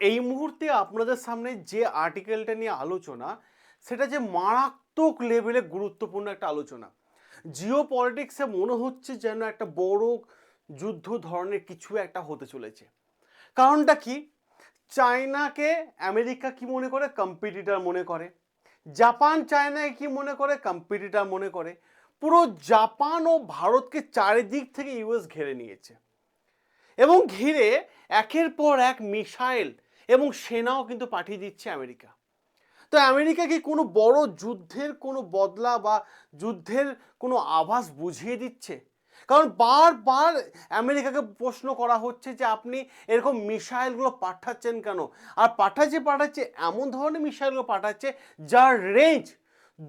এই মুহূর্তে আপনাদের সামনে যে আর্টিকেলটা নিয়ে আলোচনা, সেটা যে মারাত্মক লেভেলে গুরুত্বপূর্ণ একটা আলোচনা। জিও পলিটিক্সে মনে হচ্ছে যেন একটা বড় যুদ্ধ ধরনের কিছু একটা হতে চলেছে। কারণটা কি? চায়নাকে আমেরিকা কি মনে করে? কম্পিটিটার মনে করে। জাপান চায়নাকে কি মনে করে? কম্পিটিটার মনে করে। পুরো জাপান ও ভারতকে চারিদিক থেকে ইউএস ঘিরে নিয়েছে। এবং ঘিরে একের পর এক মিসাইল এবং সেনাও কিন্তু পাঠিয়ে দিচ্ছে আমেরিকা। তো আমেরিকা কি কোনো বড় যুদ্ধের কোনো বদলা বা যুদ্ধের কোনো আভাস বুঝিয়ে দিচ্ছে? কারণ বারবার আমেরিকাকে প্রশ্ন করা হচ্ছে যে আপনি এরকম মিসাইলগুলো পাঠাচ্ছেন কেন? আর পাঠাচ্ছে পাঠাচ্ছে, এমন ধরনের মিসাইলগুলো পাঠাচ্ছে যার রেঞ্জ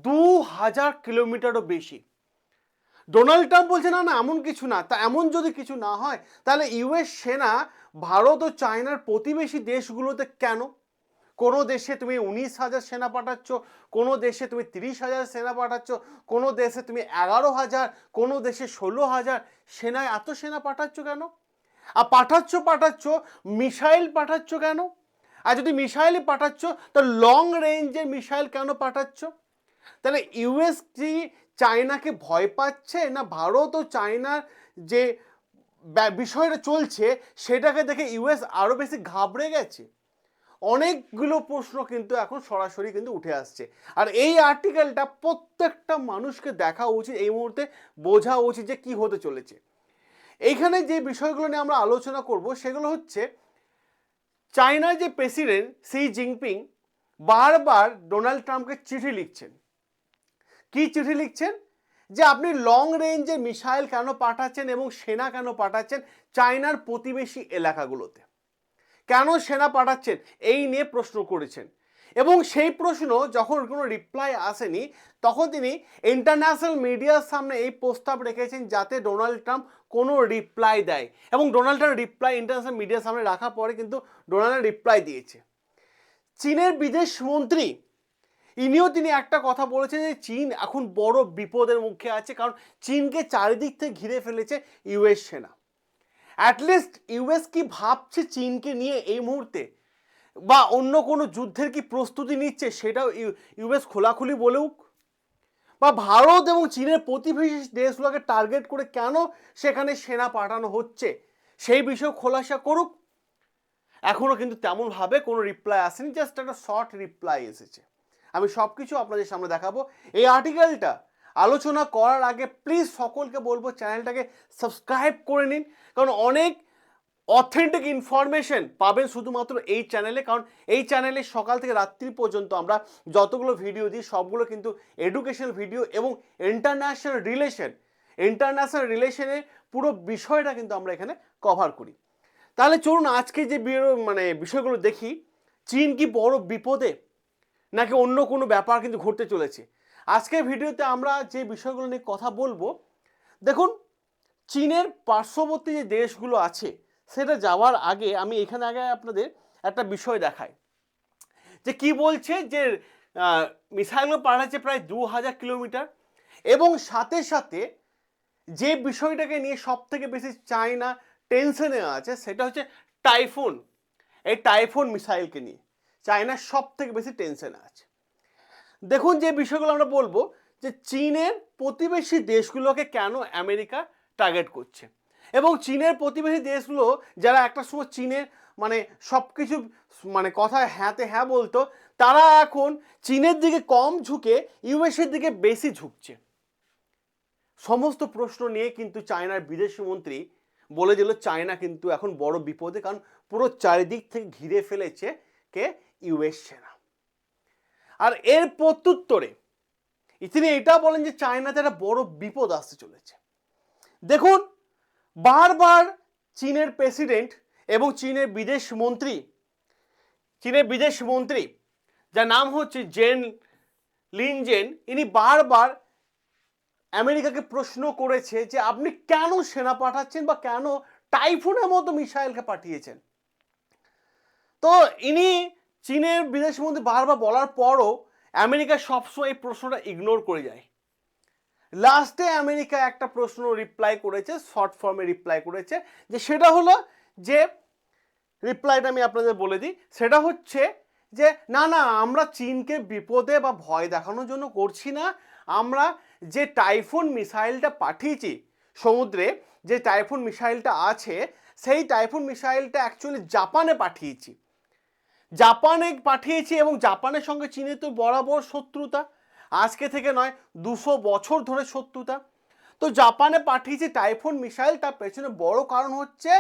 দু হাজার কিলোমিটারও বেশি। ডোনাল্ড ট্রাম্প বলছে, না না, এমন কিছু না। তা এমন যদি কিছু না হয়, তাহলে ইউএস সেনা ভারত ও চায়নার প্রতিবেশী দেশগুলোতে কেন? কোনো দেশে তুমি উনিশ হাজার সেনা পাঠাচ্ছ, কোনো দেশে তুমি তিরিশ হাজার সেনা পাঠাচ্ছ, কোনো দেশে তুমি এগারো হাজার, কোনো দেশে ষোলো হাজার সেনায় এত সেনা পাঠাচ্ছ কেন? আর পাঠাচ্ছ পাঠাচ্ছ, মিসাইল পাঠাচ্ছ কেন? আর যদি মিসাইলই পাঠাচ্ছ, তো লং রেঞ্জের মিসাইল কেন পাঠাচ্ছ? তাহলে ইউএস কি চায়নাকে ভয় পাচ্ছে না ভারত ও চায়নার যে বিষয়টা চলছে, সেটাকে দেখে ইউএস আরও বেশি ঘাবড়ে গেছে। অনেকগুলো প্রশ্ন কিন্তু এখন সরাসরি কিন্তু উঠে আসছে। আর এই আর্টিকেলটা প্রত্যেকটা মানুষকে দেখা উচিত, এই মুহূর্তে বোঝা উচিত যে কি হতে চলেছে। এইখানে যে বিষয়গুলো নিয়ে আমরা আলোচনা করব, সেগুলো হচ্ছে চায়নার যে প্রেসিডেন্ট সি জিনপিং বারবার ডোনাল্ড ট্রাম্পকে চিঠি লিখছেন। কি চিঠি লিখছেন? যে আপনি লং রেঞ্জের মিসাইল কেন পাঠাচ্ছেন এবং সেনা কেন পাঠাচ্ছেন চায়নার প্রতিবেশী এলাকাগুলোতে? কেন সেনা পাঠাচ্ছেন? এই নিয়ে প্রশ্ন করেছেন। এবং সেই প্রশ্ন যখন কোনো রিপ্লাই আসেনি, তখন তিনি ইন্টারন্যাশনাল মিডিয়ার সামনে এই প্রস্তাব রেখেছেন যাতে ডোনাল্ড ট্রাম্প কোনো রিপ্লাই দেয়। এবং ডোনাল্ড ট্রাম্প রিপ্লাই ইন্টারন্যাশনাল মিডিয়ার সামনে রাখার পরে কিন্তু ডোনাল্ড রিপ্লাই দিয়েছে। চীনের বিদেশ মন্ত্রী ইনিও তিনি একটা কথা বলেছেন যে চীন এখন বড় বিপদের মুখে আছে, কারণ চীনকে চারিদিক থেকে ঘিরে ফেলেছে ইউএস সেনা। অ্যাটলিস্ট ইউএস কি ভাবছে চীনকে নিয়ে এই মুহূর্তে? বা অন্য কোনো যুদ্ধের কি প্রস্তুতি নিচ্ছে সেটাও ইউএস খোলাখুলি বলেউক বা ভারত এবং চীনের প্রতিবেশী দেশগুলোকে টার্গেট করে কেন সেখানে সেনা পাঠানো হচ্ছে? সেই বিষয়ে খোলাসা করুক। এখনও কিন্তু তেমনভাবে কোনো রিপ্লাই আসেনি জাস্ট একটা শর্ট রিপ্লাই এসেছে। আমি সব কিছু আপনাদের সামনে দেখাবো। এই আর্টিকেলটা আলোচনা করার আগে প্লিজ সকলকে বলব চ্যানেলটাকে সাবস্ক্রাইব করে নিন। কারণ অনেক অথেন্টিক ইনফরমেশন পাবেন শুধুমাত্র এই চ্যানেলে কারণ এই চ্যানেলে সকাল থেকে রাত্রি পর্যন্ত আমরা যতগুলো ভিডিও দিই, সবগুলো কিন্তু এডুকেশনাল ভিডিও এবং ইন্টারন্যাশনাল রিলেশন ইন্টারন্যাশনাল রিলেশনের পুরো বিষয়টা কিন্তু আমরা এখানে কভার করি। তাহলে চলুন আজকে যে মানে বিষয়গুলো দেখি, চীন কি বড় বিপদে নাকি অন্য কোনো ব্যাপার কিন্তু ঘটতে চলেছে। আজকের ভিডিওতে আমরা যে বিষয়গুলো নিয়ে কথা বলব, দেখুন, চীনের পার্শ্ববর্তী যে দেশগুলো আছে, সেটা যাওয়ার আগে আমি এখানে আগে আপনাদের একটা বিষয় দেখাই। যে কি বলছে? যে মিসাইলগুলো পাঠাচ্ছে প্রায় দু হাজার কিলোমিটার এবং সাথে সাথে যে বিষয়টাকে নিয়ে সব থেকে বেশি চায়না টেনশনে আছে, সেটা হচ্ছে টাইফুন। এই টাইফুন মিসাইলকে নিয়ে। চায়না সব থেকে বেশি টেনশন আছে। দেখুন যে বিষয়গুলো আমরা বলব যে চীনের প্রতিবেশী দেশগুলোকে কেন আমেরিকা টার্গেট করছে। এবং চীনের প্রতিবেশী দেশগুলো যারা একটা সময় চীনের মানে সব কিছু মানে কথায় হ্যাঁতে হ্যাঁ বলতো, তারা এখন চীনের দিকে কম ঝুঁকে ইউএসের দিকে বেশি ঝুঁকছে। সমস্ত প্রশ্ন নিয়ে কিন্তু চায়নার বিদেশি মন্ত্রী বলে দিল, চায়না কিন্তু এখন বড় বিপদে কারণ পুরো চারিদিক থেকে ঘিরে ফেলেছে কে? ইউএস সেনা আর এর প্রত্যুত্তরে তিনি এটা বলেন যে চায়নাতে একটা বড় বিপদ আসতে চলেছে। দেখুন, বারবার চীনের প্রেসিডেন্ট এবং চীনের বিদেশ মন্ত্রী, চীনের বিদেশ মন্ত্রী, যার নাম হচ্ছে জেন লিনজেন, ইনি বারবার আমেরিকাকে প্রশ্ন করেছে যে আপনি কেন সেনা পাঠাচ্ছেন বা কেন টাইফুনের মতো মিসাইলকে পাঠিয়েছেন। তো ইনি চীনের বিদেশমন্ত্রী বারবার বলার পরও আমেরিকা সবসময় এই প্রশ্নটা ইগনোর করে যায়। লাস্টে আমেরিকা একটা প্রশ্ন রিপ্লাই করেছে শর্ট ফর্মে রিপ্লাই করেছে, যে সেটা হলো যে রিপ্লাইটা আমি আপনাদের বলে দিই, সেটা হচ্ছে যে, না না, আমরা চীনকে বিপদে বা ভয় দেখানোর জন্য করছি না, আমরা যে টাইফুন মিসাইলটা পাঠিয়েছি সমুদ্রে, যে টাইফুন মিসাইলটা আছে, সেই টাইফুন মিসাইলটা অ্যাকচুয়ালি জাপানে পাঠিয়েছি। জাপানে পাঠিয়েছি এবং জাপানের সঙ্গে চীনের তো বরাবর শত্রুতা। আজকে থেকে নয়, দুশো বছর ধরে শত্রুতা। তো জাপানে পাঠিয়েছি টাইফুন মিসাইল, তার পেছনে বড় কারণ হচ্ছে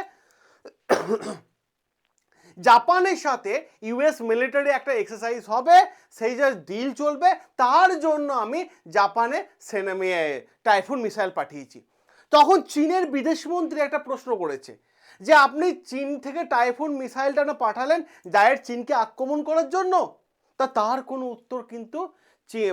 জাপানের সাথে ইউএস মিলিটারি একটা এক্সারসাইজ হবে, সেই যে ডিল চলবে, তার জন্য আমি জাপানে সেনামি, টাইফুন মিসাইল পাঠিয়েছি। তখন চীনের বিদেশমন্ত্রী একটা প্রশ্ন করেছে যে আপনি চীন থেকে টাইফুন মিসাইলটা না পাঠালেন ডাইরেক্ট চীনকে আক্রমণ করার জন্য? তা তার কোনো উত্তর কিন্তু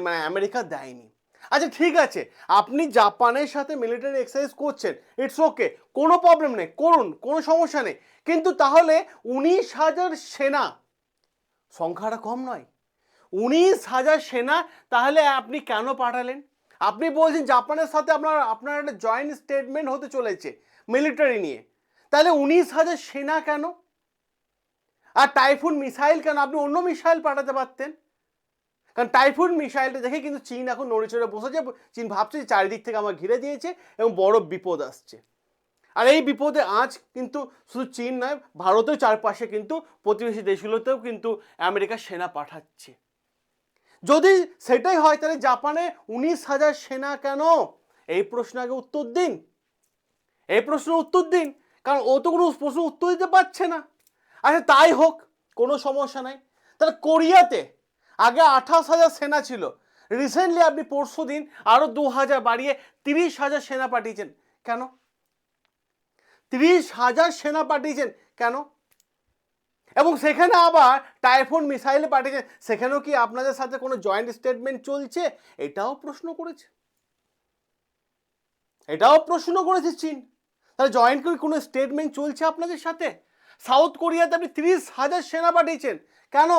মানে আমেরিকা দেয়নি। আচ্ছা ঠিক আছে, আপনি জাপানের সাথে মিলিটারি এক্সারসাইজ করছেন, ইটস ওকে, কোনো প্রবলেম নেই, করুন, কোনো সমস্যা নেই। কিন্তু তাহলে উনিশ হাজার সেনা, সংখ্যাটা কম নয়, উনিশ হাজার সেনা তাহলে আপনি কেন পাঠালেন? আপনি বলছেন জাপানের সাথে আপনার আপনার একটা জয়েন্ট স্টেটমেন্ট হতে চলেছে মিলিটারি নিয়ে। তাহলে উনিশ হাজার সেনা কেন? আর টাইফুন মিসাইল কেন? আপনি অন্য মিসাইল পাঠাতে পারতেন। কারণ টাইফুন মিসাইলটা দেখে কিন্তু চীন এখন নড়ে চড়ে বসেছে। চীন ভাবছে যে চারিদিক থেকে আমার ঘিরে দিয়েছে এবং বড় বিপদ আসছে। আর এই বিপদে আজ কিন্তু শুধু চীন নয় ভারতের চারপাশে কিন্তু প্রতিবেশী দেশগুলোতেও কিন্তু আমেরিকা সেনা পাঠাচ্ছে। যদি সেটাই হয়, তাহলে জাপানে উনিশ হাজার সেনা কেন? এই প্রশ্ন আগে উত্তর দিন। এই প্রশ্নের উত্তর দিন। কারণ ও তো কোনো প্রশ্ন উত্তর দিতে পারছে না। আচ্ছা তাই হোক, কোনো সমস্যা নাই। তাহলে কোরিয়াতে আগে আঠাশ হাজার সেনা ছিল। রিসেন্টলি আপনি পরশু দিন আরও দু হাজার বাড়িয়ে তিরিশ হাজার সেনা পাঠিয়েছেন। কেন? তিরিশ হাজার সেনা পাঠিয়েছেন। কেন? এবং সেখানে আবার টাইফুন মিসাইল পাঠিয়েছেন। সেখানেও কি আপনাদের সাথে কোনো জয়েন্ট স্টেটমেন্ট চলছে? এটাও প্রশ্ন করেছে। এটাও প্রশ্ন করেছে চীন। তাহলে জয়েন্ট করে কোনো স্টেটমেন্ট চলছে আপনাদের সাথে? সাউথ কোরিয়াতে আপনি তিরিশ হাজার সেনা পাঠিয়েছেন। কেন?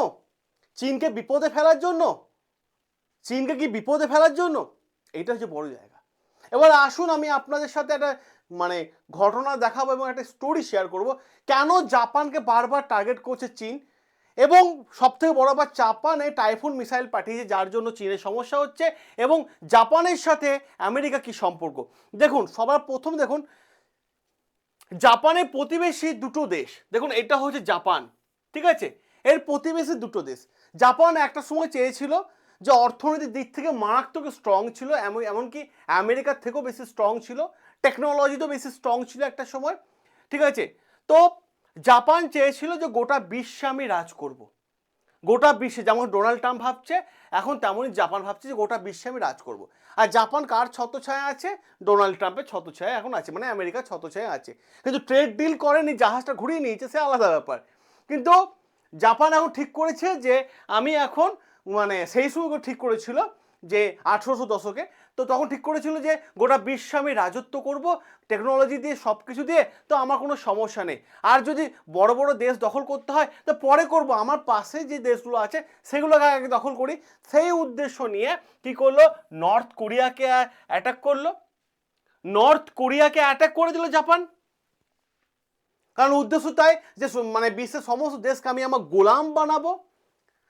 চীনকে বিপদে ফেলার জন্য। চীনকে কি বিপদে ফেলার জন্য? এটা হচ্ছে বড় জায়গা। এবার আসুন, আমি আপনাদের সাথে একটা মানে ঘটনা দেখাবো এবং একটা স্টোরি শেয়ার করব। কেন জাপানকে বারবার টার্গেট করছে চীন? এবং সবথেকে বড় ব্যাপার, জাপানে টাইফুন মিসাইল পাঠিয়েছে, যার জন্য চীনের সমস্যা হচ্ছে। এবং জাপানের সাথে আমেরিকা কি সম্পর্ক? দেখুন, সবার প্রথম দেখুন জাপানের প্রতিবেশী দুটো দেশ দেখুন, এটা হচ্ছে জাপান, ঠিক আছে এর প্রতিবেশী দুটো দেশ জাপান একটা সময় চেয়েছিল যে অর্থনৈতিক দিক থেকে মারাত্মক স্ট্রং ছিল, এমন, এমনকি আমেরিকার থেকেও বেশি স্ট্রং ছিল টেকনোলজিতেও বেশি স্ট্রং ছিল একটা সময়, ঠিক আছে তো জাপান চেয়েছিল যে গোটা বিশ্বে আমি রাজ করব। গোটা বিশ্বে, যেমন ডোনাল্ড ট্রাম্প ভাবছে, এখন তেমনই জাপান ভাবছে যে গোটা বিশ্বে আমি রাজ করব। আর জাপান কার ছত্রছায়া আছে? ডোনাল্ড ট্রাম্পের ছত্রছায়া এখন আছে মানে আমেরিকার ছত্রছায়া আছে। কিন্তু ট্রেড ডিল করেনি, জাহাজটা ঘুরিয়ে নিয়েছে, সে আলাদা ব্যাপার। কিন্তু জাপান এখন ঠিক করেছে যে, আমি এখন মানে সেই সময় ঠিক করেছিল যে আঠেরোশো দশকে তো তখন ঠিক করেছিল যে গোটা বিশ্বে আমি রাজত্ব করব টেকনোলজি দিয়ে সব কিছু দিয়ে, তো আমার কোনো সমস্যা নেই। আর যদি বড় বড় দেশ দখল করতে হয়, তো পরে করব। আমার পাশে যে দেশগুলো আছে, সেগুলোকে আগে দখল করি। সেই উদ্দেশ্য নিয়ে কী করল? নর্থ কোরিয়াকে অ্যাটাক করল। নর্থ কোরিয়াকে অ্যাটাক করে দিল জাপান কারণ উদ্দেশ্য তাই যে মানে বিশ্বের সমস্ত দেশকে আমি আমার গোলাম বানাবো।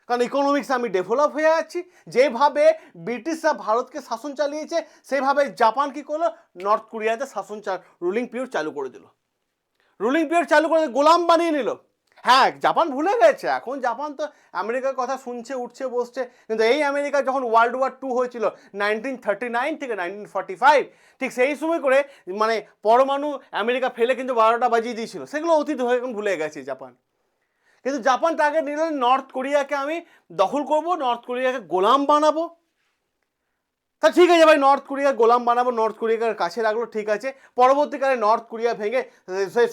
কারণ ইকোনমিক্স আমি ডেভেলপ হয়ে আছি। যেভাবে ব্রিটিশরা ভারতকে শাসন চালিয়েছে, সেভাবে জাপান কি করল? নর্থ কোরিয়াতে শাসন রুলিং পিরিয়ড চালু করে দিল। রুলিং পিরিয়ড চালু করে গোলাম বানিয়ে নিল। হ্যাঁ জাপান ভুলে গেছে। এখন জাপান তো আমেরিকার কথা শুনছে, উঠছে, বসছে। কিন্তু এই আমেরিকা যখন ওয়ার্ল্ড ওয়ার টু হয়েছিল নাইনটিন থার্টি নাইন থেকে নাইনটিন ফর্টি ফাইভ ঠিক সেই সময় করে মানে পরমাণু আমেরিকা ফেলে কিন্তু বারোটা বাজিয়ে দিয়েছিল। সেগুলো অতীত হয়ে এখন ভুলে গেছে জাপান। কিন্তু জাপান টার্গেট নিল নর্থ কোরিয়াকে আমি দখল করব, নর্থ কোরিয়াকে গোলাম বানাবো। তা ঠিক আছে ভাই, নর্থ কোরিয়া গোলাম বানাবো, নর্থ কোরিয়াকে কাছে রাখল, ঠিক আছে। পরবর্তীকালে নর্থ কোরিয়া ভেঙে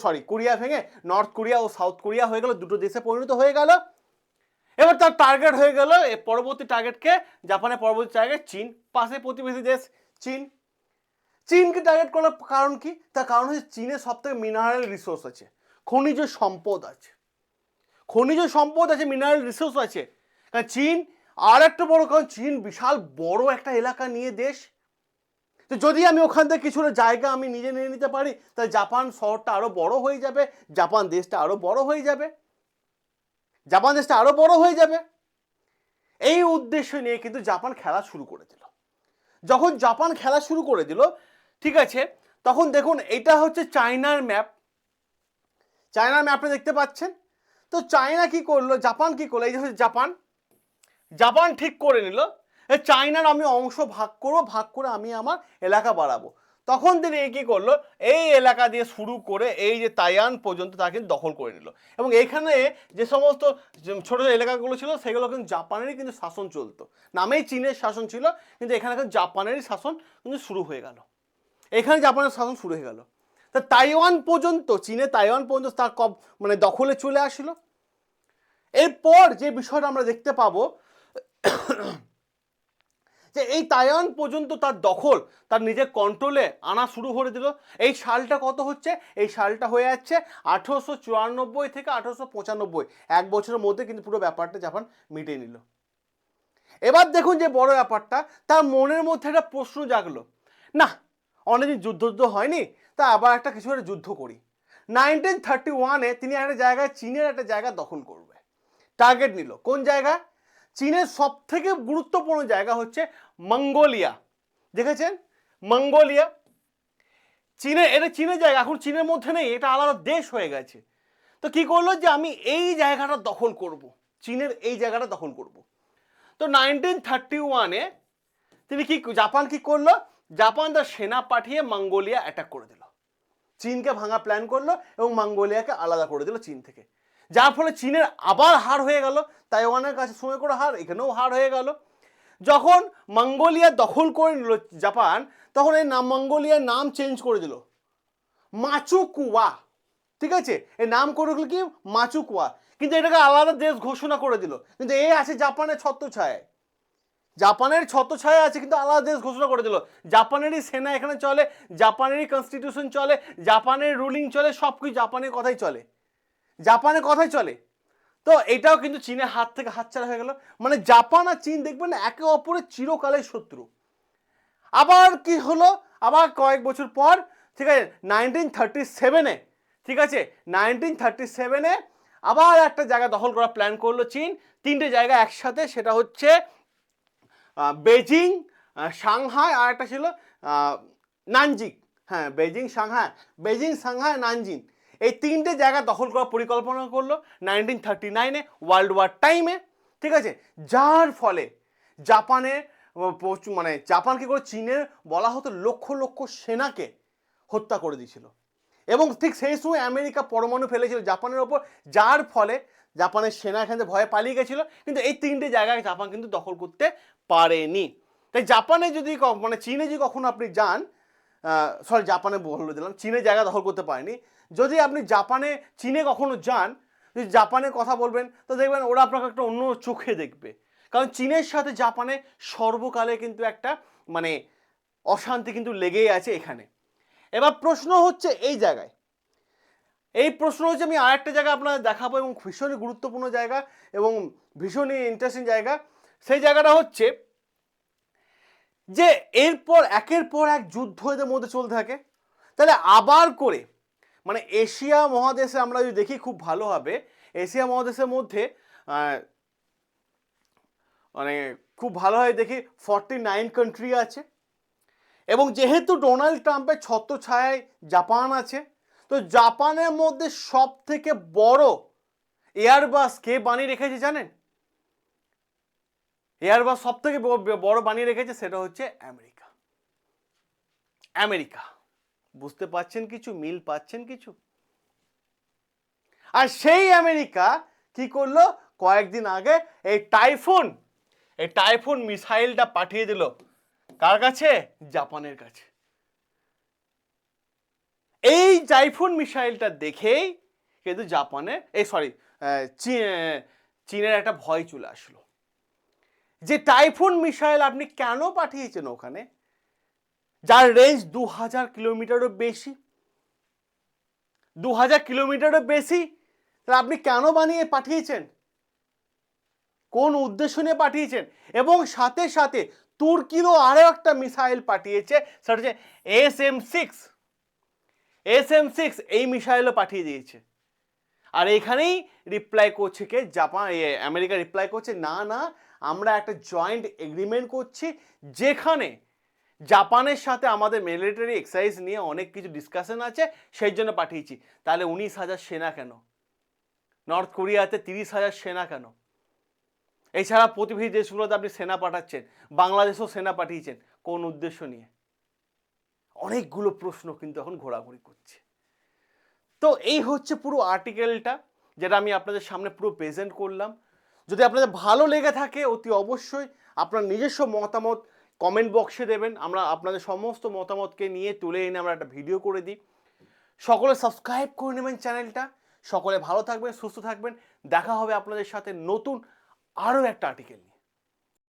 সরি কোরিয়া ভেঙে নর্থ কোরিয়া ও সাউথ কোরিয়া হয়ে গেল, দুটো দেশে পরিণত হয়ে গেল। এবার তার টার্গেট হয়ে গেল পরবর্তী টার্গেটকে জাপানের পরবর্তী টার্গেট চীন, পাশে প্রতিবেশী দেশ চীন। চীনকে টার্গেট করার কারণ কি? তার কারণ হচ্ছে চীনের সব থেকে মিনারেল রিসোর্স আছে, খনিজ সম্পদ আছে। খনিজ সম্পদ আছে মিনারেল রিসোর্স আছে। কারণ চীন আর একটা বড়, কারণ চীন বিশাল বড় একটা এলাকা নিয়ে দেশ। তো যদি আমি ওখান থেকে কিছুটা জায়গা আমি নিজে নিয়ে নিতে পারি, তাহলে জাপান শহরটা আরও বড় হয়ে যাবে, জাপান দেশটা আরও বড় হয়ে যাবে। জাপান দেশটা আরও বড় হয়ে যাবে। এই উদ্দেশ্য নিয়ে কিন্তু জাপান খেলা শুরু করে দিল। যখন জাপান খেলা শুরু করে দিল, ঠিক আছে, তখন দেখুন, এটা হচ্ছে চায়নার ম্যাপ চায়নার ম্যাপটা দেখতে পাচ্ছেন? তো চায়না কি করল? জাপান কি করল? এই যে জাপান। জাপান ঠিক করে নিল। চায়নার আমি অংশ ভাগ করব, ভাগ করে আমি আমার এলাকা বাড়াবো। তখন তিনি কি করল? এই এলাকা দিয়ে শুরু করে এই যে তাইয়ান পর্যন্ত তাকে দখল করে নিল। এবং এখানে যে সমস্ত ছোট এলাকাগুলো ছিল, সেগুলো কিন্তু জাপানেরই কিন্তু শাসন চলতো। নামেই চীনের শাসন ছিল, কিন্তু এখানে কিন্তু জাপানেরই শাসন কিন্তু শুরু হয়ে গেল। এখানে জাপানের শাসন শুরু হয়ে গেল। তা তাইওয়ান পর্যন্ত, চীনে তাইওয়ান পর্যন্ত তার কব মানে দখলে চলে আসলো। এরপর যে বিষয়টা আমরা দেখতে পাবো, যে এই তায়ান পর্যন্ত তার দখল, তার নিজের কন্ট্রোলে আনা শুরু করে দিল। এই সালটা কত হচ্ছে? এই সালটা হয়ে যাচ্ছে আঠেরোশো চুরানব্বই থেকে আঠেরোশো পঁচানব্বই। এক বছরের মধ্যে কিন্তু পুরো ব্যাপারটা জাপান মিটিয়ে নিল। এবার দেখুন যে বড় ব্যাপারটা, তার মনের মধ্যে একটা প্রশ্ন জাগলো। না, অনেকদিন যুদ্ধ যুদ্ধ হয়নি, তা আবার একটা কিছু একটা যুদ্ধ করি। নাইনটিন থার্টি ওয়ানে তিনি একটা জায়গায়, চীনের একটা জায়গা দখল করবে টার্গেট নিল। কোন জায়গা? চীনের সব থেকে গুরুত্বপূর্ণ জায়গা হচ্ছে মঙ্গোলিয়া। দেখেছেন? মঙ্গোলিয়া। চীনের এটা চীনের জায়গা, এখন চীনের মধ্যে নেই, এটা আলাদা দেশ হয়ে গেছে। তো কি করল যে আমি এই জায়গাটা দখল করব, চীনের এই জায়গাটা দখল করব। তো নাইনটিন থার্টি ওয়ানে তিনি কি, জাপান কি করল? জাপান তার সেনা পাঠিয়ে মঙ্গোলিয়া অ্যাটাক করে দিল। চীনকে ভাঙা প্ল্যান করল এবং মঙ্গোলিয়াকে আলাদা করে দিল চীন থেকে। যার ফলে চীনের আবার হার হয়ে গেল, তাইওয়ানের কাছে সময় করে হার, এখানেও হার হয়ে গেল। যখন মঙ্গোলিয়া দখল করে নিল জাপান, তখন এই নাম মঙ্গোলিয়ার নাম চেঞ্জ করে দিল। মাচুকুয়া, ঠিক আছে? এই নাম করে কি? মাচুকুয়া। কিন্তু এটাকে আলাদা দেশ ঘোষণা করে দিল। কিন্তু এ আছে জাপানের ছত্রছায়ায়। জাপানের ছত্রছায়া আছে, কিন্তু আলাদা দেশ ঘোষণা করে দিল। জাপানেরই সেনা এখানে চলে, জাপানেরই কনস্টিটিউশন চলে, জাপানের রুলিং চলে সব কিছু জাপানের কথাই চলে। জাপানের কথাই চলে। তো এটাও কিন্তু চীনের হাত থেকে হাতছাড়া হয়ে গেল। মানে জাপান আর চীন দেখবেন একে অপরের চিরকালের শত্রু। আবার কি হলো? আবার কয়েক বছর পর, ঠিক আছে নাইনটিন থার্টি সেভেনে ঠিক আছে নাইনটিন থার্টি সেভেনে আবার একটা জায়গা দখল করার প্ল্যান করল চীন। তিনটে জায়গা একসাথে, সেটা হচ্ছে বেজিং সাংহাই আর একটা ছিল নানজিং। হ্যাঁ Beijing Shanghai. Beijing Shanghai, Nanjing. এই তিনটে জায়গা দখল করার পরিকল্পনা করল নাইনটিন থার্টি নাইনে ওয়ার্ল্ড ওয়ার টাইমে ঠিক আছে? যার ফলে জাপানের মানে জাপান কি করে চীনের বলা হতো লক্ষ লক্ষ সেনাকে হত্যা করে দিয়েছিল। এবং ঠিক সেই সময় আমেরিকা পরমাণু ফেলেছিল জাপানের ওপর, যার ফলে জাপানের সেনা এখান ভয়ে পালিয়ে গেছিল। কিন্তু এই তিনটে জায়গায় জাপান কিন্তু দখল করতে পারেনি। তাই জাপানে যদি মানে চীনে যদি কখনো আপনি যান সরি জাপানে বলে দিলাম চীনে জায়গা দখল করতে পারেনি যদি আপনি জাপানে, চীনে কখনো যান, যদি জাপানের কথা বলবেন, তো দেখবেন ওরা আপনাকে একটা অন্য চোখে দেখবে। কারণ চীনের সাথে জাপানে সর্বকালে কিন্তু একটা মানে অশান্তি কিন্তু লেগেই আছে এখানে। এবার প্রশ্ন হচ্ছে এই জায়গায়। এই প্রশ্ন হচ্ছে আমি আরেকটা জায়গা আপনাদের দেখাবো এবং ভীষণই গুরুত্বপূর্ণ জায়গা এবং ভীষণই ইন্টারেস্টিং জায়গা। সেই জায়গাটা হচ্ছে যে এরপর, একের পর এক যুদ্ধ এদের মধ্যে চলতে থাকে। তাহলে আবার করে মানে এশিয়া মহাদেশে আমরা যদি দেখি, খুব ভালো হবে। এশিয়া মহাদেশের মধ্যে মানে খুব ভালোভাবে দেখি ফর্টি নাইন কান্ট্রি আছে। এবং যেহেতু ডোনাল্ড ট্রাম্পের ছত্রছায়ায় জাপান আছে, তো জাপানের মধ্যে সব থেকে বড় এয়ারবাস কে বানিয়ে রেখেছে জানেন? এয়ারবাস সব থেকে বড় বানিয়ে রেখেছে সেটা হচ্ছে আমেরিকা। আমেরিকা। বুঝতে পাচ্ছেন কিছু? মিল পাচ্ছেন কিছু? আর সেই আমেরিকা কি করল? কয়েকদিন আগে এই টাইফুন এই টাইফুন মিসাইলটা পাঠিয়ে দিল। কার কাছে? জাপানের কাছে। এই টাইফুন মিসাইলটা দেখেই কিন্তু জাপানের এই সরি চীনের একটা ভয় চলে আসলো। যে টাইফুন মিসাইল আপনি কেন পাঠিয়েছেন ওখানে? যার রেঞ্জ দু হাজার কিলোমিটারও বেশি। দু হাজার কিলোমিটারও বেশি। তাহলে আপনি কেন বানিয়ে পাঠিয়েছেন? কোন উদ্দেশ্য নিয়ে পাঠিয়েছেন? এবং সাথে সাথে তুর্কিরও আরও একটা মিসাইল পাঠিয়েছে, সেটা হচ্ছে S M six. S M six এই মিসাইলও পাঠিয়ে দিয়েছে। আর এখানেই রিপ্লাই করছে কে? জাপান আমেরিকা রিপ্লাই করছে, না না, আমরা একটা জয়েন্ট এগ্রিমেন্ট করছি, যেখানে জাপানের সাথে আমাদের মিলিটারি এক্সারসাইজ নিয়ে অনেক কিছু ডিসকাশন আছে, সেই জন্য পাঠিয়েছি। তাহলে উনিশ হাজার সেনা কেন? নর্থ কোরিয়াতে তিরিশ হাজার সেনা কেন? এছাড়া প্রতিবেশী দেশগুলোতে আপনি সেনা পাঠাচ্ছেন, বাংলাদেশেও সেনা পাঠিয়েছেন, কোন উদ্দেশ্য নিয়ে? অনেকগুলো প্রশ্ন কিন্তু এখন ঘোরাঘুরি করছে। তো এই হচ্ছে পুরো আর্টিকেলটা যেটা আমি আপনাদের সামনে পুরো প্রেজেন্ট করলাম। যদি আপনাদের ভালো লেগে থাকে, অতি অবশ্যই আপনার নিজস্ব মতামত কমেন্ট বক্সে দেবেন, আমরা আপনাদের সমস্ত মতামতকে নিয়ে তুলে এনে আমরা একটা ভিডিও করে দিই। সকলে সাবস্ক্রাইব করে নেবেন চ্যানেলটা সকলে ভালো থাকবেন, সুস্থ থাকবেন। দেখা হবে আপনাদের সাথে নতুন আরও একটা আর্টিকেল নিয়ে।